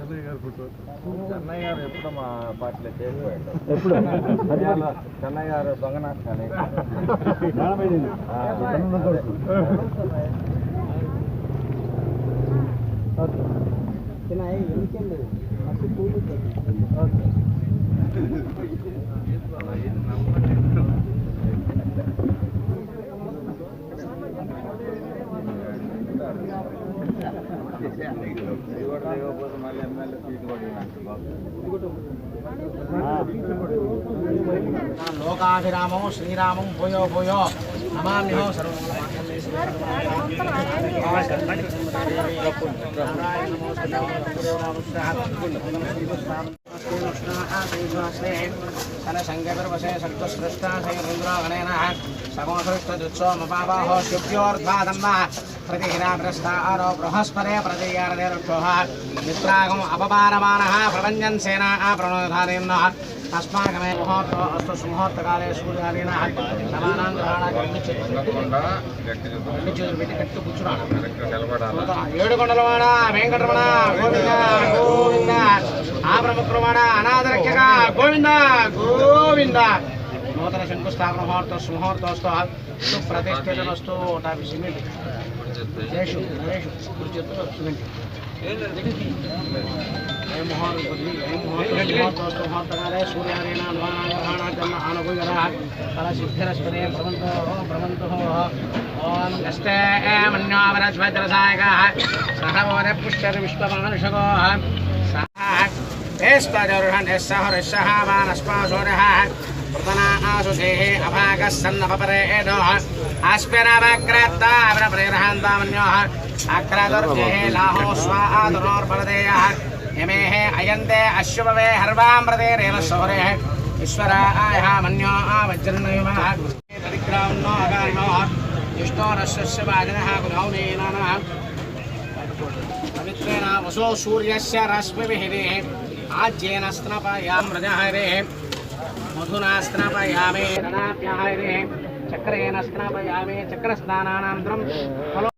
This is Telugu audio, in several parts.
చెన్నై గారు ఎప్పుడు మా పార్టీలో చేరిపోయాడు. ఎప్పుడు? చెన్నై గారు దొంగ నాటకాలు ఓకే. లోకాభిరామం శ్రీరామం భూయో భూయో నమామ్యో శంకరవశే సక్తసృష్టా శుభ్యోర్ధ్వాదమ్మ తస్మాకమే ముహూర్తో అస్తు సుముహూర్తకాలే సూర్యాదీన సమానాం గ్రహాణాన్ని ఉండకుండా గట్టిగా పెట్టి కట్టు కూర్చున్నాడు కరెక్ట్గా నిలబడాలా ఏడుకొండలవాడ వెంకటరమణ గోవింద గోవింద. ఆబ్రహ్మకురవాడ అనాథరక్షక గోవింద గోవింద. నూతన శంకుస్థాపన ముహూర్తోస్తు ముహూర్తోస్తు సుప్రతిష్ఠితమస్తు టాపి సిమెంట్ జేషు నరేషు గురి చేతుల్లో సిమెంట్ ఏ ముహూర్తం ఏ ముహూర్తం प्रतनासुधेः अभागः सन्नपपरे एनोः आस्पेनावाक्रात्तावनप्रतिरहान्तामन्योः अक्रदुर्जेः लाहो स्वादुरोर्बलदेयः यमेः अयन्ते अश्वभवे हर्वामृतेरेण सौरेः ईश्वरा आयः वसो सूर्यस्य रश्मिभिः। आज्येन स्तनपयां रजहरेः అయంతే అశ్వభవే చక్రేణ స్నాపయామే చక్రస్నానానంతరం ఫలో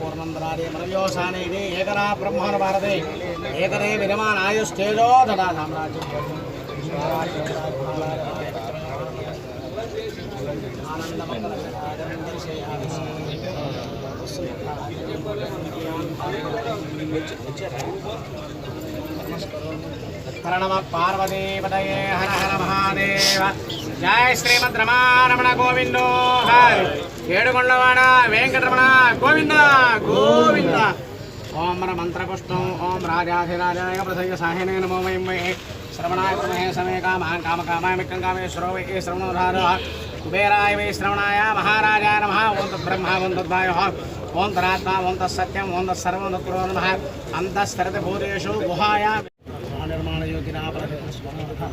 పూర్ణందరాదే ఏకరా బ్రహ్మాను భారతే ఏకరే విరమానాయుస్తేజో తదా సామ్రాజ్యం ప్రణవ పార్వతీపదయే హర హర మహాదేవ జయ శ్రీమద్ రమారమణ గోవిందో హరి ఏడుగొండవాడ వెంకటరమణ గోవింద గోవింద ఓం మన మంత్రపుష్టం ఓం రాజాధిరాజాయ ప్రసయ్య సాహినే నమో వయం వై శ్రవణాయ మహే సమే కామాన్ కామ కామాయ మిక్కం కామేశ్వరో వై శ్రవణోధార కుబేరాయ వై శ్రవణాయ మహారాజాయ నమ ఓం తద్బ్రహ్మ ఓం తద్వాయ ఓం తరాత్మ ఓం తత్సత్యం ఓం తత్సర్వం తత్పురో నమ అంతఃస్థిరతి భూతేషు గుహాయా నిర్మాణ తీసుకుంటాం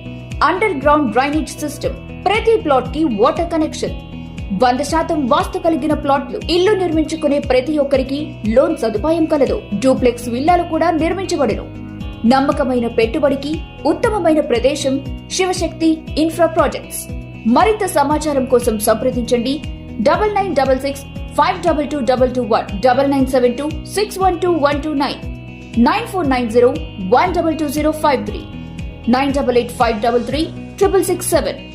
అండర్ గ్రౌండ్ డ్రైనేజ్ సిస్టమ్ ప్రతి ప్లాట్కి వాటర్ కనెక్షన్ వంద శాతం వాస్తు కలిగిన ప్లాట్లు ఇల్లు నిర్మించుకునే ప్రతి ఒక్కరికి లోన్ సదుపాయం కలదు. డూప్లెక్స్ విల్లాలు కూడా నిర్మించబడను. నమ్మకమైన పెట్టుబడికి ఉత్తమమైన ప్రదేశం శివశక్తి ఇన్ఫ్రా ప్రాజెక్ట్స్ మరింత సమాచారం కోసం సంప్రదించండి. Double nine double six five double two double two one double nine seven two six one two one two nine nine four nine zero one double two zero five three Nine double eight five double three triple six seven.